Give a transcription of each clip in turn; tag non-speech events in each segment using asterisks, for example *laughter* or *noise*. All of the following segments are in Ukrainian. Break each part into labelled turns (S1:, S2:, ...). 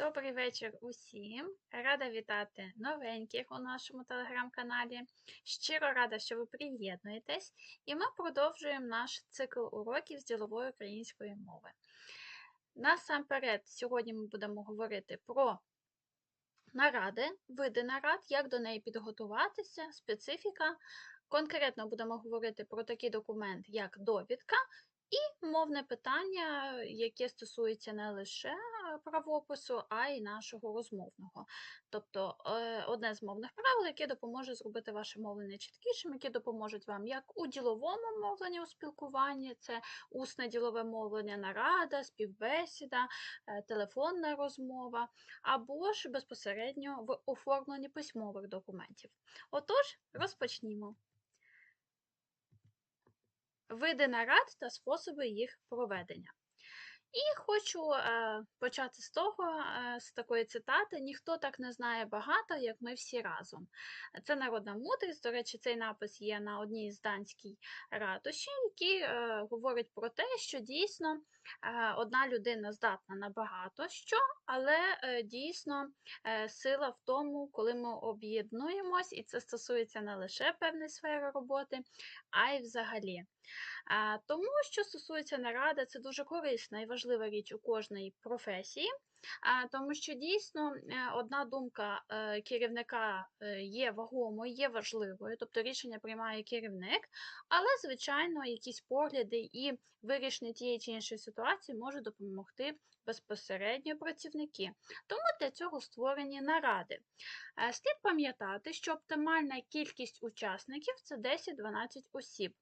S1: Добрий вечір усім. Рада вітати новеньких у нашому телеграм-каналі. Щиро рада, що ви приєднуєтесь, і ми продовжуємо наш цикл уроків з ділової української мови. Насамперед, сьогодні ми будемо говорити про наради, види нарад, як до неї підготуватися, специфіка. Конкретно будемо говорити про такий документ, як довідка, і мовне питання, яке стосується не лише правопису, а й нашого розмовного. Тобто е, одне з мовних правил, яке допоможе зробити ваше мовлення чіткішим, які допоможуть вам як у діловому мовленні у спілкуванні, це усне ділове мовлення, нарада, співбесіда, е, телефонна розмова, або ж безпосередньо в оформленні письмових документів. Отож, розпочнімо. Види нарад та способи їх проведення. І хочу е, почати з того, е, з такої цитати: ніхто так не знає багато, як ми всі разом. Це народна мудрість. До речі, цей напис є на одній з данській ратуші, які е, говорить про те, що дійсно одна людина здатна на багато що, але е, дійсно е, сила в тому, коли ми об'єднуємось, і це стосується не лише певної сфери роботи, а й взагалі. Тому, що стосується наради, це дуже корисна і важлива річ у кожній професії, тому що дійсно е, одна думка е, керівника е, є вагомою, є важливою, тобто рішення приймає керівник, але, звичайно, якісь погляди і вирішення тієї чи іншої ситуації можуть допомогти безпосередньо працівники. Тому для цього створені наради. Слід пам'ятати, що оптимальна кількість учасників це 10-12 осіб.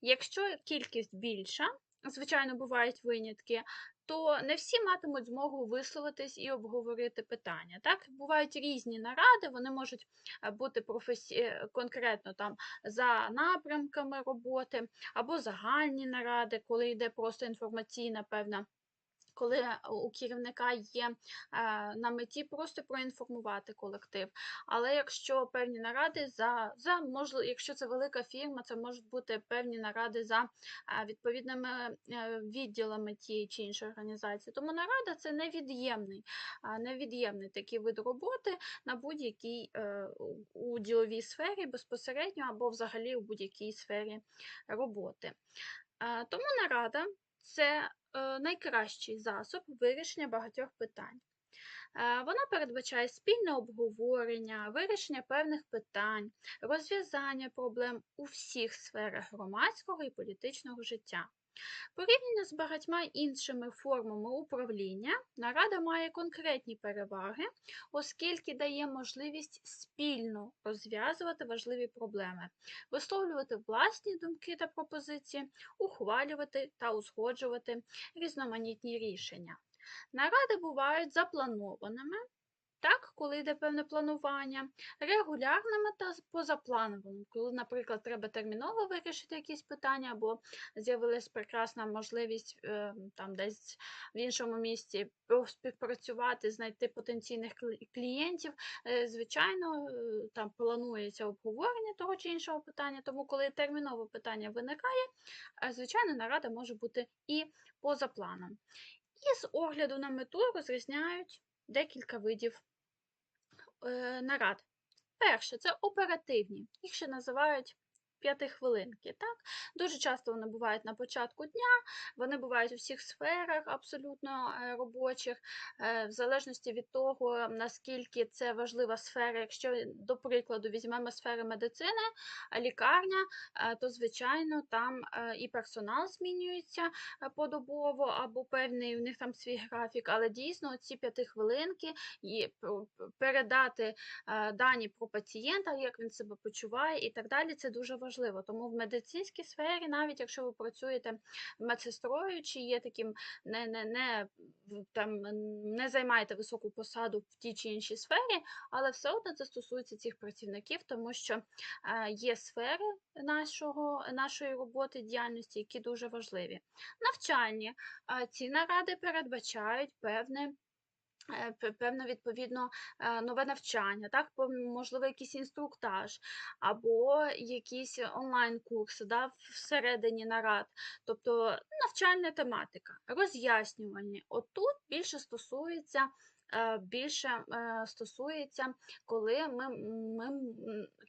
S1: Якщо кількість більша, звичайно, бувають винятки, то не всі матимуть змогу висловитись і обговорити питання. Так? Бувають різні наради, вони можуть е, бути професі... Е, конкретно там за напрямками роботи, або загальні наради, коли йде просто інформаційна певна коли у керівника є е, на меті просто проінформувати колектив. Але якщо певні наради за, за можливо, якщо це велика фірма, це можуть бути певні наради за е, відповідними е, відділами тієї чи іншої організації. Тому нарада це невід'ємний, невід'ємний такий вид роботи на будь-якій у діловій сфері безпосередньо або взагалі у будь-якій сфері роботи. Тому нарада це Е, найкращий засоб вирішення багатьох питань. Е, вона передбачає спільне обговорення, вирішення певних питань, розв'язання проблем у всіх сферах громадського і політичного життя. Порівняно з багатьма іншими формами управління, нарада має конкретні переваги, оскільки дає можливість спільно розв'язувати важливі проблеми, висловлювати власні думки та пропозиції, ухвалювати та узгоджувати різноманітні рішення. Наради бувають запланованими, так, коли йде певне планування, регулярними та позаплановими, коли, наприклад, треба терміново вирішити якісь питання, або з'явилась прекрасна можливість е, там десь в іншому місці співпрацювати, знайти потенційних клієнтів. Е, звичайно, е, там планується обговорення того чи іншого питання, тому коли термінове питання виникає, звичайно, нарада може бути і поза планом. І з огляду на мету розрізняють декілька видів нарад. Перше, це оперативні, їх ще називають п'ятихвилинки. Так? Дуже часто вони бувають на початку дня, вони бувають у всіх сферах абсолютно е, робочих, е, в залежності від того, наскільки це важлива сфера. Якщо, до прикладу, візьмемо сфери медицини, лікарня, е, то, звичайно, там і персонал змінюється подобово, або певний у них там свій графік, але дійсно ці п'ятихвилинки і передати дані про пацієнта, як він себе почуває і так далі, це дуже важливо важливо. Тому в медицинській сфері, навіть якщо ви працюєте медсестрою, чи є таким, не не, не, там, не займаєте високу посаду в тій чи іншій сфері, але все одно це стосується цих працівників, тому що е, є сфери нашого, нашої роботи, діяльності, які дуже важливі. Навчальні ці наради передбачають певне. Е, певно, відповідно, е, нове навчання, так, можливо, якийсь інструктаж, або якісь онлайн-курси да, всередині нарад, тобто навчальна тематика, роз'яснювання. Отут більше стосується більше е, стосується, коли ми, ми,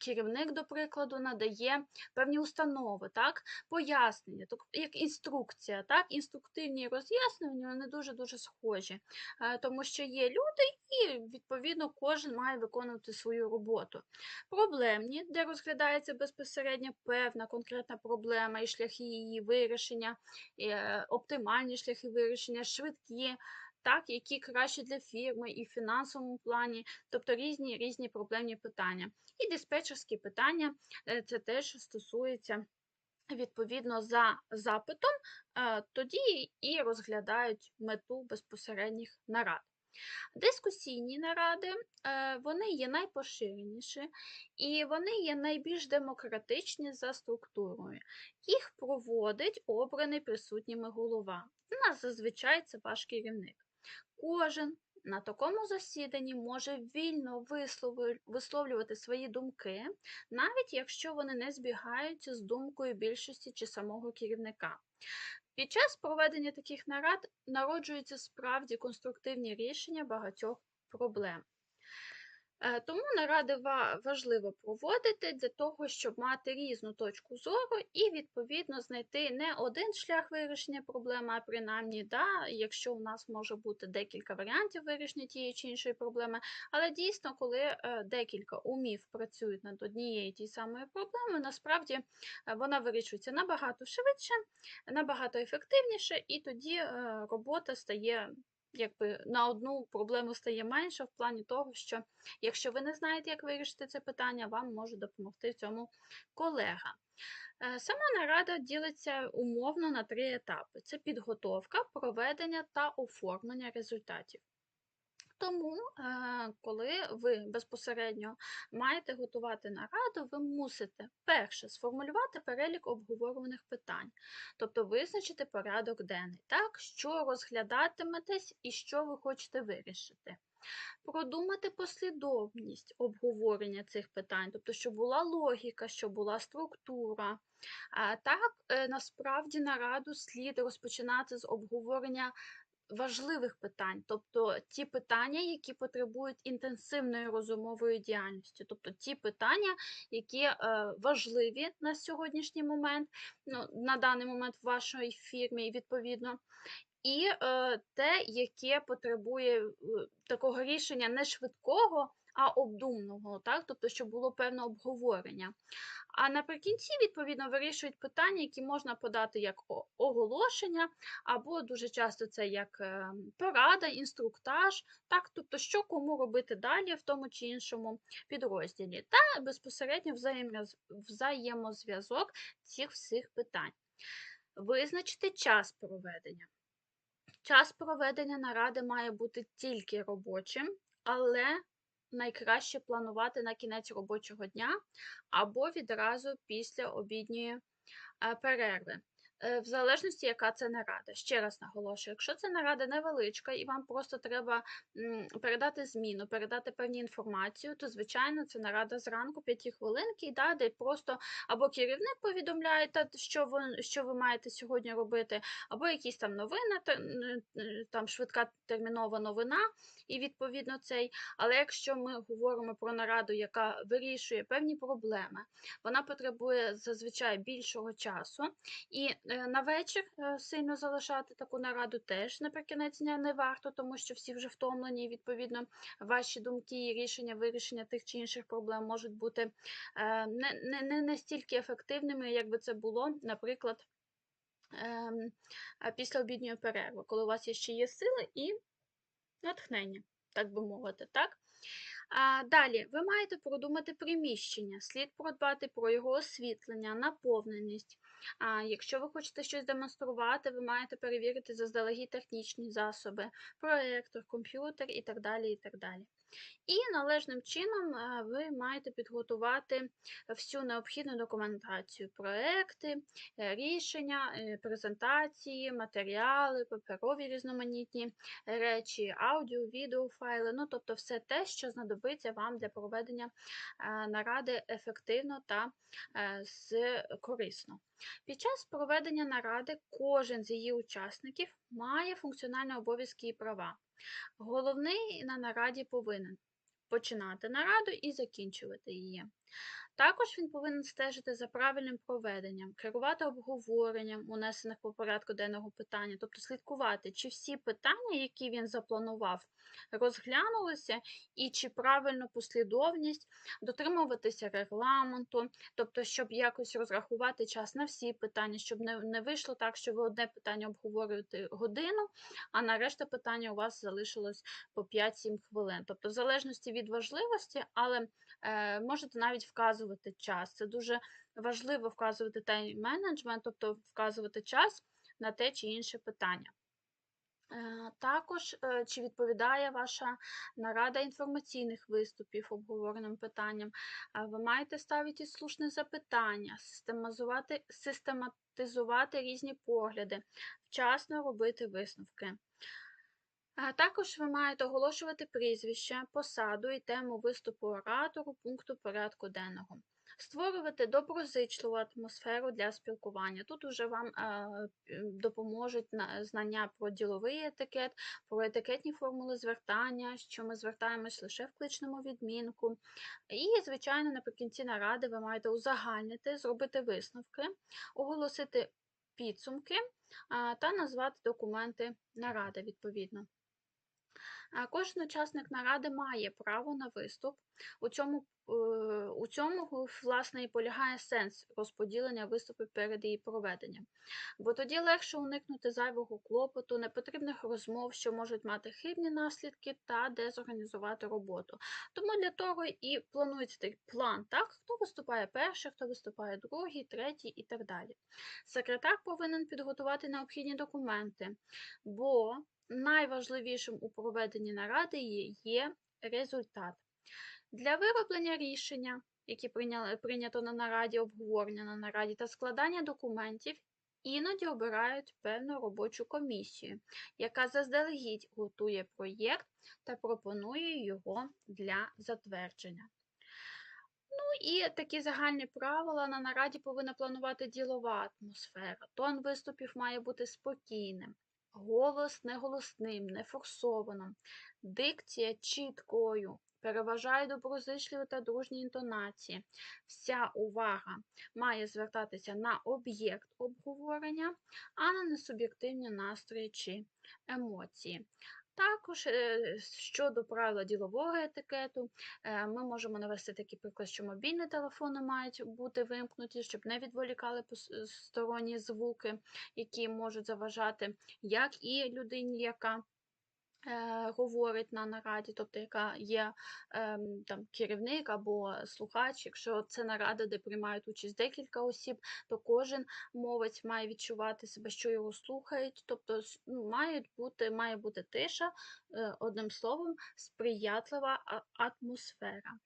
S1: керівник, до прикладу, надає певні установи, так, пояснення, так, як інструкція, так, інструктивні роз'яснення вони дуже-дуже схожі, е, тому що є люди, і відповідно кожен має виконувати свою роботу. Проблемні, де розглядається безпосередньо певна конкретна проблема і шляхи її вирішення, е, оптимальні шляхи вирішення, швидкі. Так, які краще для фірми і в фінансовому плані, тобто різні різні проблемні питання. І диспетчерські питання е, це теж стосується відповідно за запитом, е, тоді і розглядають мету безпосередніх нарад. Дискусійні наради е, вони є найпоширеніші і вони є найбільш демократичні за структурою. Їх проводить обраний присутніми голова. У нас зазвичай це ваш керівник. Кожен на такому засіданні може вільно висловлювати свої думки, навіть якщо вони не збігаються з думкою більшості чи самого керівника. Під час проведення таких нарад народжуються справді конструктивні рішення багатьох проблем. Е, Тому наради важливо проводити для того, щоб мати різну точку зору і відповідно знайти не один шлях вирішення проблеми, а принаймні, да, якщо у нас може бути декілька варіантів вирішення тієї чи іншої проблеми, але дійсно, коли е, декілька умів працюють над однією тією самою проблемою, насправді е, вона вирішується набагато швидше, набагато ефективніше, і тоді робота стає якби на одну проблему стає менше в плані того, що якщо ви не знаєте, як вирішити це питання, вам може допомогти цьому колега. Е, Сама нарада ділиться умовно на три етапи: це підготовка, проведення та оформлення результатів. Тому, е, коли ви безпосередньо маєте готувати нараду, ви мусите перше сформулювати перелік обговорюваних питань, тобто визначити порядок денний, так, що розглядатиметесь і що ви хочете вирішити. Продумати послідовність обговорення цих питань, тобто, щоб була логіка, щоб була структура. Так, е, насправді нараду слід розпочинати з обговорення важливих питань, тобто ті питання, які потребують інтенсивної розумової діяльності, тобто ті питання, які е, важливі на сьогоднішній момент, ну, на даний момент в вашій фірмі, відповідно. І е, те, яке потребує е, такого рішення не швидкого, а обдуманого, так? тобто, щоб було певне обговорення. А наприкінці, відповідно, вирішують питання, які можна подати як оголошення, або дуже часто це як е, порада, інструктаж, так, тобто, що кому робити далі в тому чи іншому підрозділі, та безпосередньо взаємозв'язок цих всіх питань. Визначити час проведення. Час проведення наради має бути тільки робочим, але найкраще планувати на кінець робочого дня або відразу після обідньої е, перерви. Е, В залежності, яка це нарада. Ще раз наголошую, якщо це нарада невеличка і вам просто треба передати зміну, передати певні інформацію, то звичайно це нарада зранку 5 хвилинки, да, де просто або керівник повідомляє, що ви, що ви маєте сьогодні робити, або якісь там новини, там швидка термінова новина, і відповідно цей. Але якщо ми говоримо про нараду, яка вирішує певні проблеми, вона потребує зазвичай більшого часу. І на вечір е, сильно залишати таку нараду теж наприкінець дня не варто, тому що всі вже втомлені, і відповідно ваші думки і рішення вирішення тих чи інших проблем можуть бути е, не, не, не настільки ефективними, як би це було, наприклад, ем, після обідньої перерви, коли у вас ще є сили і натхнення, так би мовити, так? А, далі, ви маєте продумати приміщення, слід продбати про його освітлення, наповненість. А, якщо ви хочете щось демонструвати, ви маєте перевірити заздалегідь технічні засоби, проєктор, комп'ютер і так далі. І так далі. І належним чином ви маєте підготувати всю необхідну документацію, проекти, е, рішення, е, презентації, матеріали, паперові різноманітні речі, аудіо, відеофайли, ну тобто все те, що знадобиться вам для проведення е, наради ефективно та е, з корисно. Під час проведення наради кожен з її учасників має функціональні обов'язки і права. Головний на нараді повинен починати нараду і закінчувати її. Також він повинен стежити за правильним проведенням, керувати обговоренням унесених по порядку денного питання, тобто слідкувати, чи всі питання, які він запланував, розглянулися, і чи правильно послідовність, дотримуватися регламенту, тобто, щоб якось розрахувати час на всі питання, щоб не, не вийшло так, що ви одне питання обговорюєте годину, а на решта питання у вас залишилось по 5-7 хвилин. Тобто, в залежності від важливості, але можете навіть вказувати час. Це дуже важливо вказувати тайм-менеджмент, тобто вказувати час на те чи інше питання. Е, Також, е, чи відповідає ваша нарада інформаційних виступів обговореним питанням, Е, ви маєте ставити слушне запитання, систематизувати, систематизувати різні погляди, вчасно робити висновки. Також ви маєте оголошувати прізвище, посаду і тему виступу оратору пункту порядку денного. Створювати доброзичливу атмосферу для спілкування. Тут уже вам е, допоможуть на- знання про діловий етикет, про етикетні формули звертання, що ми звертаємось лише в кличному відмінку. І, звичайно, наприкінці наради ви маєте узагальнити, зробити висновки, оголосити підсумки та назвати документи наради відповідно. Кожен учасник наради має право на виступ. У цьому, е, у цьому власне і полягає сенс розподілення виступів перед її проведенням. Бо тоді легше уникнути зайвого клопоту, непотрібних розмов, що можуть мати хибні наслідки та дезорганізувати роботу. Тому для того і планується такий план, так? хто виступає перший, хто виступає другий, третій і так далі. Секретар повинен підготувати необхідні документи, бо найважливішим у проведенні наради є, результат. Для вироблення рішення, які прийнято на нараді, обговорення на нараді та складання документів, іноді обирають певну робочу комісію, яка заздалегідь готує проєкт та пропонує його для затвердження. Ну і такі загальні правила на нараді повинна планувати ділова атмосфера. Тон виступів має бути спокійним, голос не голосним, не форсовано. дикція чіткою, переважає доброзичливі та дружні інтонації. Вся увага має звертатися на об'єкт обговорення, а не на суб'єктивні настрої чи емоції. Також е, щодо правила ділового етикету, е, ми можемо навести такий приклад, що мобільні телефони мають бути вимкнуті, щоб не відволікали сторонні звуки, які можуть заважати як і людині, яка е, говорить на нараді, тобто яка є ем, там, керівник або слухач. Якщо це нарада, де приймають участь декілька осіб, то кожен мовець має відчувати себе, що його слухають, тобто ну, бути, має бути тиша, е, одним словом, сприятлива атмосфера.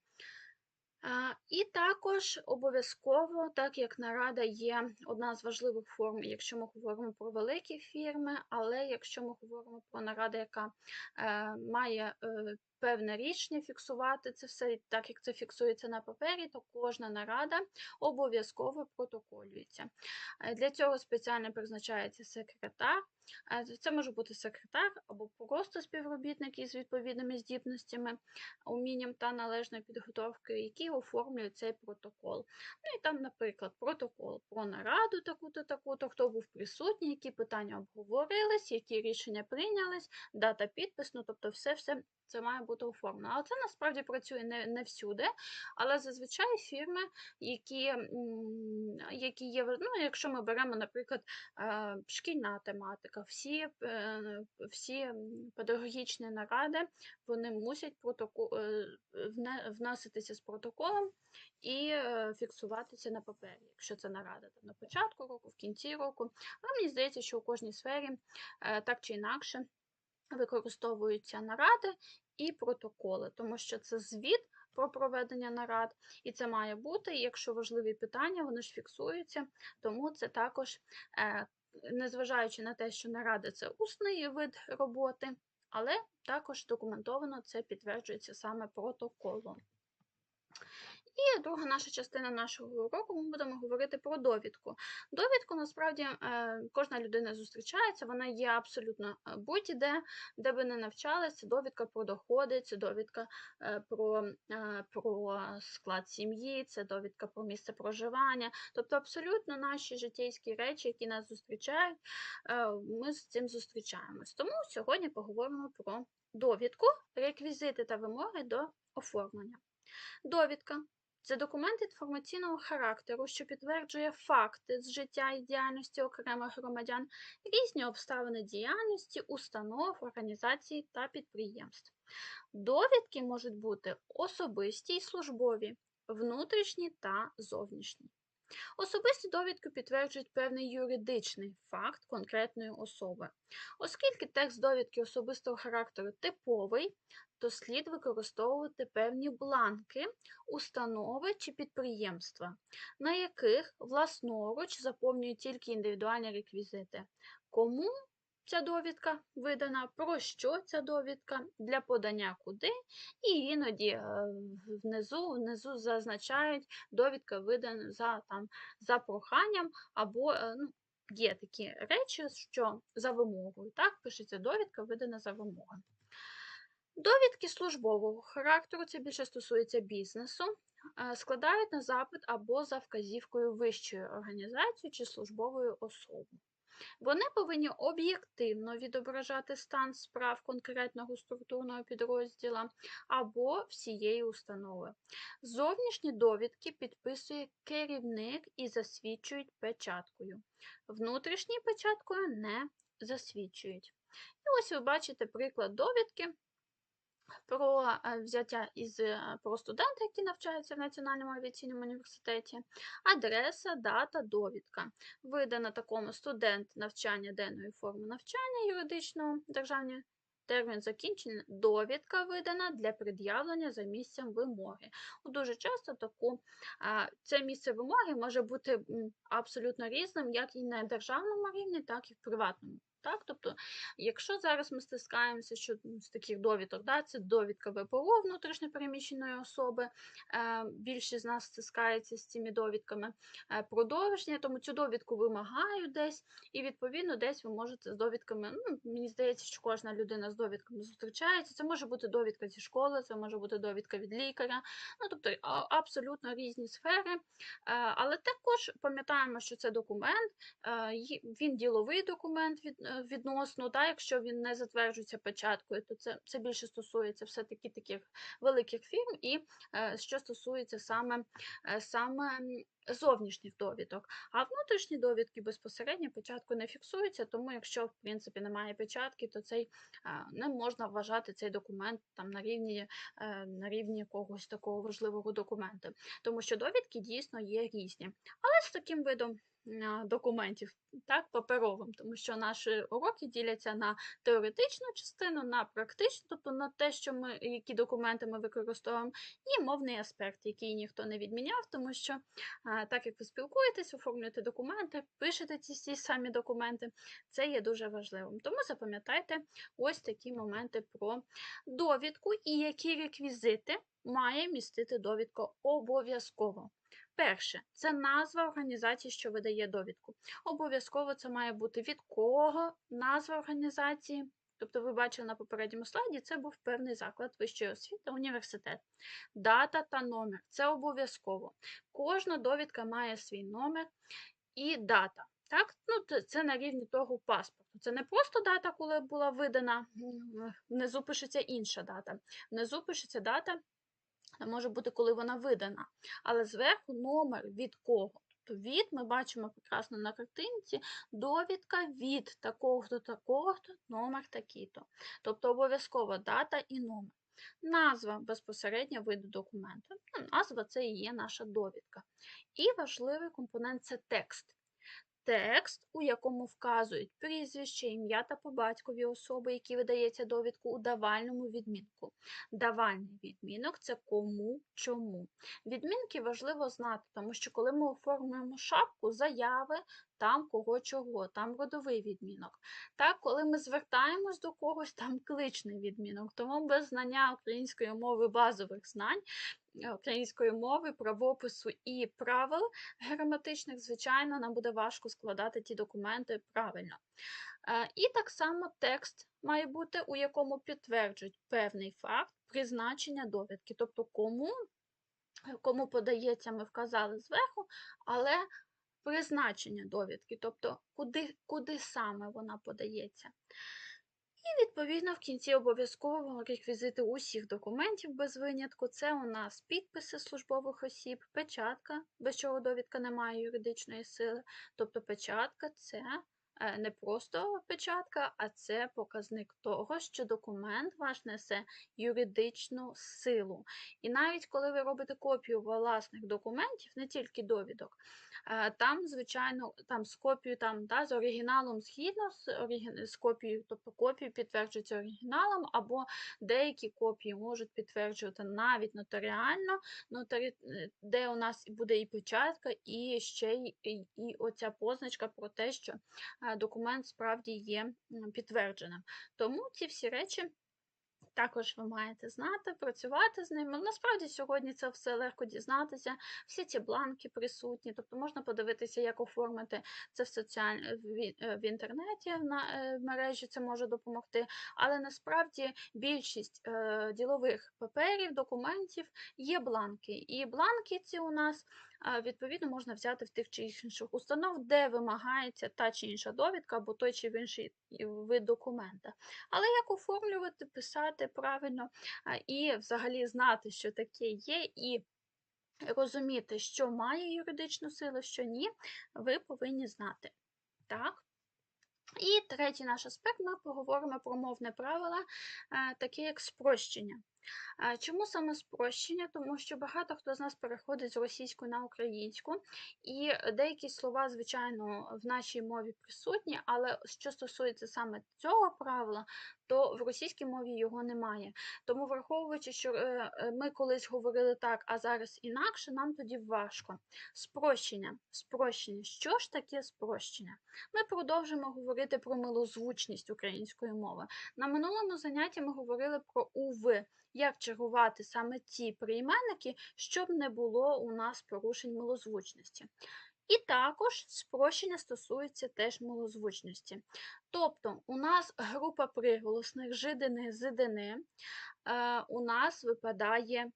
S1: І також обов'язково, так як нарада є одна з важливих форм, якщо ми говоримо про великі фірми, але якщо ми говоримо про нараду, яка е, має е, певне рішення фіксувати це все, так як це фіксується на папері, то кожна нарада обов'язково протоколюється. Е, Для цього спеціально призначається секретар. Е, Це може бути секретар або просто співробітник із відповідними здібностями, умінням та належною підготовкою, які оформлюють цей протокол. Ну і там, наприклад, протокол про нараду таку-то, таку-то, хто був присутній, які питання обговорились, які рішення прийнялись, дата підпис, ну тобто все-все це має бути оформлено. Але це насправді працює не, не всюди, але зазвичай фірми, які, які є, ну, якщо ми беремо, наприклад, е, шкільна тематика, всі, е, всі педагогічні наради, вони мусять протокол, е, вноситися з протоколом і фіксуватися на папері, якщо це нарада там, на початку року, в кінці року. Але мені здається, що у кожній сфері так чи інакше використовуються наради і протоколи, тому що це звіт про проведення нарад, і це має бути. Якщо важливі питання, вони ж фіксуються, тому це також, е, незважаючи на те, що нарада це усний вид роботи, але також документовано це підтверджується саме протоколом. І друга наша частина нашого уроку ми будемо говорити про довідку. Довідку насправді е, кожна людина зустрічається, вона є абсолютно е, будь-де, де би не навчалися. Довідка про доходи, це довідка е, про, про склад сім'ї, це довідка про місце проживання. Тобто абсолютно наші життєйські речі, які нас зустрічають, ми з цим зустрічаємось. Тому сьогодні поговоримо про довідку, реквізити та вимоги до оформлення. Довідка це документ інформаційного характеру, що підтверджує факти з життя і діяльності окремих громадян, різні обставини діяльності, установ, організацій та підприємств. Довідки можуть бути особисті й службові, внутрішні та зовнішні. Особисті довідки підтверджують певний юридичний факт конкретної особи. Оскільки текст довідки особистого характеру типовий, то слід використовувати певні бланки, установи чи підприємства, на яких власноруч заповнюють тільки індивідуальні реквізити. Кому ця довідка видана, про що ця довідка, для подання куди, і іноді е, внизу, внизу зазначають довідка видана за, там, за проханням або е, ну, є такі речі, що за вимогою. Так, пишеться довідка видана за вимогою. Довідки службового характеру, це більше стосується бізнесу, е, складають на запит або за вказівкою вищої організації чи службової особи. Вони повинні об'єктивно відображати стан справ конкретного структурного підрозділа або всієї установи. Зовнішні довідки підписує керівник і засвідчують печаткою. Внутрішні печаткою не засвідчують. І ось ви бачите приклад довідки про взяття із про студента, які навчаються в Національному авіаційному університеті, адреса, дата, довідка. Видана такому студент навчання денної форми навчання юридичного державні. Термін закінчення довідка видана для пред'явлення за місцем вимоги. Дуже часто таку, це місце вимоги може бути абсолютно різним, як і на державному рівні, так і в приватному так? Тобто, якщо зараз ми стискаємося що з таких довідок, да, це довідка ВПО внутрішньопереміщеної особи, е, більшість з нас стискається з цими довідками е, продовження, тому цю довідку вимагають десь, і відповідно десь ви можете з довідками, ну, мені здається, що кожна людина з довідками зустрічається. Це може бути довідка зі школи, це може бути довідка від лікаря, ну тобто абсолютно різні сфери. Е, але також пам'ятаємо, що це документ, він діловий документ від відносно, та, якщо він не затверджується печаткою, то це це більше стосується все-таки таких великих фірм, і е, що стосується саме е, саме зовнішніх довідок. А внутрішні довідки безпосередньо печатку не фіксуються, тому якщо в принципі немає печатки, то цей не можна вважати цей документ там на рівні е, на рівні якогось такого важливого документу, тому що довідки дійсно є різні. Але з таким видом документів, так, паперовим, тому що наші уроки діляться на теоретичну частину, на практичну, тобто на те, що ми, які документи ми використовуємо, і мовний аспект, який ніхто не відміняв, тому що так як ви спілкуєтесь, оформлюєте документи, пишете ці, ці самі документи, це є дуже важливим. Тому запам'ятайте ось такі моменти про довідку і які реквізити має містити довідка обов'язково. Перше, це назва організації, що видає довідку. Обов'язково це має бути від кого назва організації. Тобто, ви бачили на попередньому слайді, це був певний заклад вищої освіти, університет. Дата та номер це обов'язково. Кожна довідка має свій номер і дата. Так? Ну, Це на рівні того паспорту. Це не просто дата, коли була видана, внизу пишеться інша дата. Внизу пишеться дата може бути, коли вона видана, але зверху номер від кого. Тобто від ми бачимо прекрасно на картинці довідка від такого-то, такого-то, номер такий-то. Тобто обов'язково дата і номер. Назва безпосередньо виду документу. Ну, назва це і є наша довідка. І важливий компонент це текст текст, у якому вказують прізвище, ім'я та по батькові особи, які видається довідку у давальному відмінку. Давальний відмінок це кому, чому. Відмінки важливо знати, тому що коли ми оформлюємо шапку, заяви, там кого чого, там родовий відмінок. Так, Коли ми звертаємось до когось, там кличний відмінок. Тому без знання української мови базових знань е, української мови, правопису і правил граматичних, звичайно, нам буде важко складати ті документи правильно. Е, І так само текст має бути, у якому підтверджують певний факт призначення довідки, тобто кому, кому подається, ми вказали зверху, але призначення довідки, тобто куди, куди саме вона подається. І, відповідно, в кінці обов'язково реквізити усіх документів без винятку. Це у нас підписи службових осіб, печатка, без чого довідка не має юридичної сили. Тобто печатка це не просто печатка, а це показник того, що документ ваш несе юридичну силу. І навіть коли ви робите копію власних документів, не тільки довідок, е, там, звичайно, там з копією, там, да, з оригіналом згідно з, оригін... з копією, тобто копії підтверджуються оригіналом, або деякі копії можуть підтверджувати навіть нотаріально, нотарі... е, де у нас буде і печатка, і ще й і, і оця позначка про те, що е, документ справді є підтвердженим. Тому ці всі речі також ви маєте знати, працювати з ними. Насправді сьогодні це все легко дізнатися, всі ці бланки присутні, тобто можна подивитися, як оформити це в соціаль... в е, інтернеті на е, мережі, це може допомогти. Але насправді більшість е, ділових паперів, документів є бланки. І бланки ці у нас відповідно можна взяти в тих чи інших установ, де вимагається та чи інша довідка або той чи інший вид документа. Але як оформлювати, писати правильно і взагалі знати, що таке є, і розуміти, що має юридичну силу, що ні, ви повинні знати. Так? І третій наш аспект ми поговоримо про мовне правила, таке як спрощення. Чому саме спрощення? Тому що багато хто з нас переходить з російської на українську, і деякі слова, звичайно, в нашій мові присутні, але що стосується саме цього правила, то в російській мові його немає. Тому, враховуючи, що е, е, ми колись говорили так, а зараз інакше, нам тоді важко. Спрощення. Спрощення. Що ж таке спрощення? Ми продовжимо говорити про милозвучність української мови. На минулому занятті ми говорили про УВ, як чергувати саме ті прийменники, щоб не було у нас порушень милозвучності. І також спрощення стосується теж милозвучності. Тобто у нас група приголосних жидини, зидини, е, у нас випадає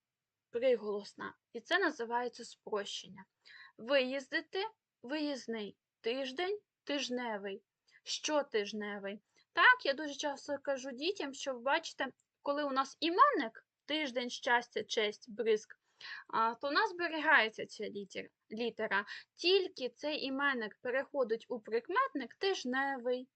S1: приголосна, і це називається спрощення. Виїздити, виїзний, тиждень, тижневий, щотижневий. Так, я дуже часто кажу дітям, що бачите, коли у нас іменник, тиждень, щастя, честь, бризк, то у нас зберігається ця літер- літера. Тільки цей іменник переходить у прикметник тижневий,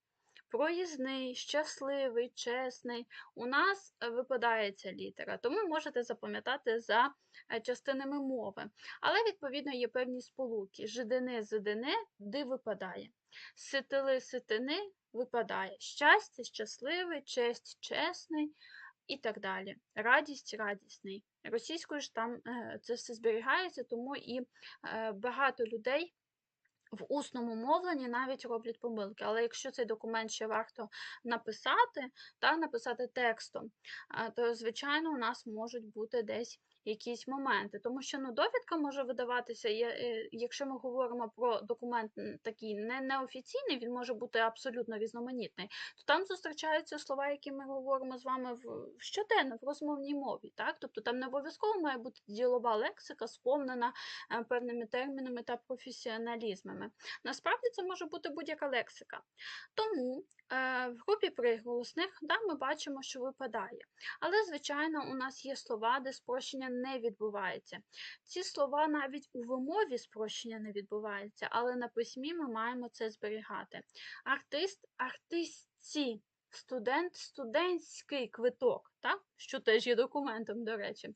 S1: проїзний, щасливий, чесний. У нас випадає ця літера, тому можете запам'ятати за е, частинами мови. Але, відповідно, є певні сполуки. Жидини, зидини, ди випадає. Ситили, ситини випадає. Щастя, щасливий, честь, чесний і так далі. Радість, радісний. Російською ж там е, це все зберігається, тому і е, багато людей в усному мовленні навіть роблять помилки. Але якщо цей документ ще варто написати, та написати текстом, то, звичайно, у нас можуть бути десь якісь моменти. Тому що ну, довідка може видаватися, е, якщо ми говоримо про документ такий не, неофіційний, він може бути абсолютно різноманітний, то там зустрічаються слова, які ми говоримо з вами в щоденно в розмовній мові. Так? Тобто там не обов'язково має бути ділова лексика, сповнена е, певними термінами та професіоналізмами. Насправді це може бути будь-яка лексика. Тому в групі приголосних да, ми бачимо, що випадає. Але, звичайно, у нас є слова, де спрощення не відбувається. Ці слова навіть у вимові спрощення не відбувається, але на письмі ми маємо це зберігати. Артист, артистці, студент, студентський квиток, так? що теж є документом, до речі.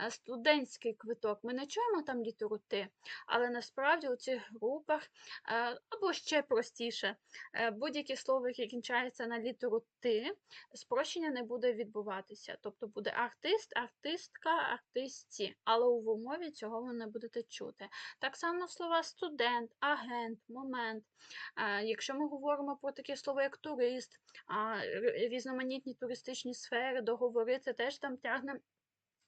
S1: Е, Студентський квиток. Ми не чуємо там літеру Т, але насправді у цих групах, е, або ще простіше, е, будь-яке слово, яке кінчається на літеру Т, спрощення не буде відбуватися. Тобто буде артист, артистка, артистці, але у вимові цього ви не будете чути. Так само слова студент, агент, момент. Якщо ми говоримо про такі слова, як турист, різноманітні туристичні сфери, договори, це теж там тягне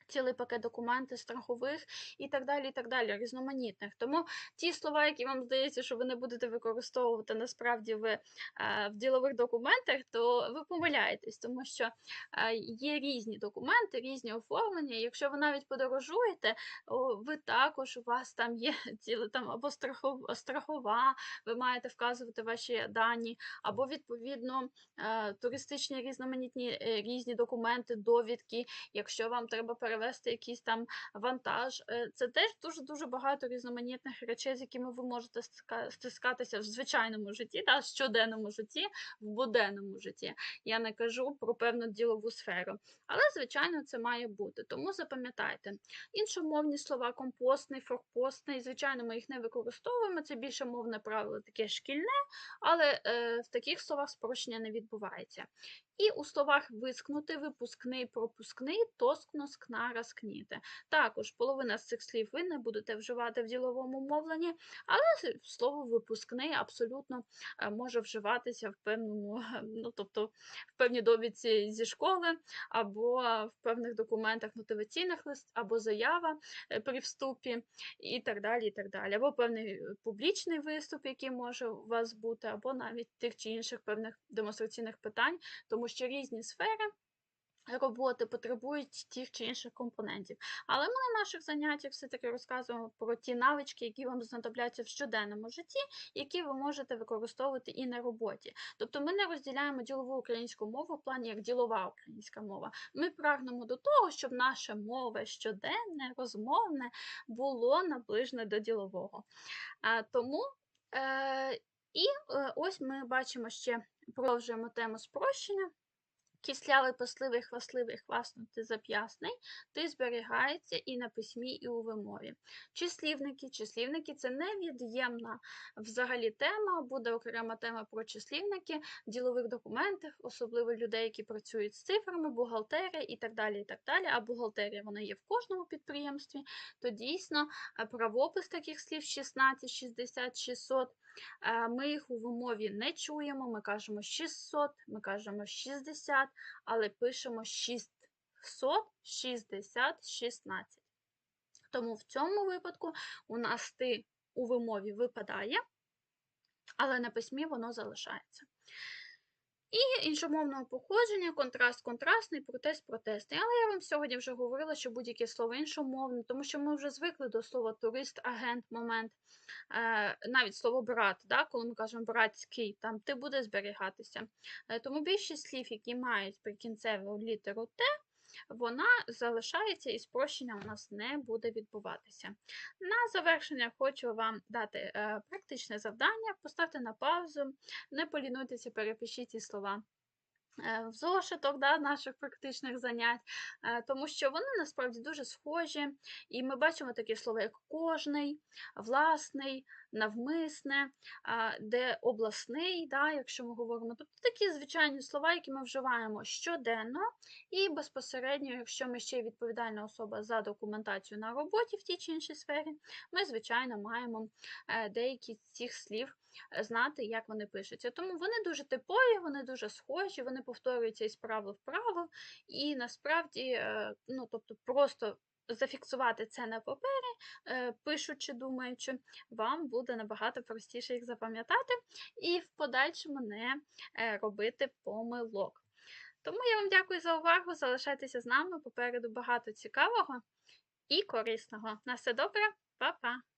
S1: цілий пакет документів страхових і так далі, і так далі, різноманітних. Тому ті слова, які вам здається, що ви не будете використовувати насправді в, е, в ділових документах, то ви помиляєтесь, тому що е, є різні документи, різні оформлення. Якщо ви навіть подорожуєте, ви також у вас там є *laughs* ціле там або страхова, страхова, ви маєте вказувати ваші дані, або відповідно е, туристичні різноманітні різні документи, довідки, якщо вам треба перевезти якийсь там вантаж. Е, Це теж дуже дуже багато різноманітних речей, з якими ви можете стискатися в звичайному житті, та щоденному житті, в буденному житті. Я не кажу про певну ділову сферу. Але, звичайно, це має бути. Тому запам'ятайте, іншомовні слова, компостний, форпостний, звичайно, ми їх не використовуємо. Це більше мовне правило, таке шкільне, але е, в таких словах спрощення не відбувається. І у словах вискнути, випускний, пропускний, тоскно, скна, раскніти. Також половина з цих слів ви не будете вживати в діловому мовленні, але слово випускний абсолютно е, може вживатися в певному, *laughs* ну тобто в певній довідці зі школи, або в певних документах мотиваційних лист, або заява е, при вступі, і так далі. і так далі. Або певний публічний виступ, який може у вас бути, або навіть тих чи інших певних демонстраційних питань, тому що різні сфери. Роботи потребують тих чи інших компонентів. Але ми на наших заняттях все-таки розказуємо про ті навички, які вам знадобляться в щоденному житті, які ви можете використовувати і на роботі. Тобто ми не розділяємо ділову українську мову в плані як ділова українська мова. Ми прагнемо до того, щоб наша мова щоденне, розмовне було наближене до ділового. Тому е, і е, ось ми бачимо ще продовжуємо тему спрощення. Кислявий, пасливий, хвастливий, хваснутий, зап'ясний, ти зберігається і на письмі, і у вимові. Числівники. Числівники це невід'ємна взагалі тема, буде окрема тема про числівники ділових документах, особливо людей, які працюють з цифрами, бухгалтерія і так далі. і так далі. А бухгалтерія вона є в кожному підприємстві, то дійсно е, правопис таких слів 16, 60, 600. Е, Ми їх у вимові не чуємо, ми кажемо 600, ми кажемо 60, але пишемо 660, 16. Тому в цьому випадку у нас ти у вимові випадає, але на письмі воно залишається. І іншомовного походження, контраст контрастний, протест протестний. Але я вам сьогодні вже говорила, що будь-яке слово іншомовне, тому що ми вже звикли до слова турист, агент, момент, е, навіть слово брат, да, коли ми кажемо братський, там ти буде зберігатися. Е, тому більшість слів, які мають прикінцеву літеру Т, вона залишається і спрощення у нас не буде відбуватися. На завершення хочу вам дати е, практичне завдання. Поставте на паузу, не полінуйтеся, перепишіть ці слова. Е, В зошиток да, наших практичних занять, е, тому що вони насправді дуже схожі, і ми бачимо такі слова, як кожний, власний, навмисне, де обласний, да, якщо ми говоримо. Тобто такі звичайні слова, які ми вживаємо щоденно, і безпосередньо, якщо ми ще й відповідальна особа за документацію на роботі в тій чи іншій сфері, ми, звичайно, маємо е, деякі з цих слів знати, як вони пишуться. Тому вони дуже типові, вони дуже схожі, вони повторюються із правил в правил, і насправді, е, ну, тобто, просто зафіксувати це на папері, е, пишучи, думаючи, вам буде набагато простіше їх запам'ятати і в подальшому не е, робити помилок. Тому я вам дякую за увагу. Залишайтеся з нами. Попереду багато цікавого і корисного. На все добре, па-па!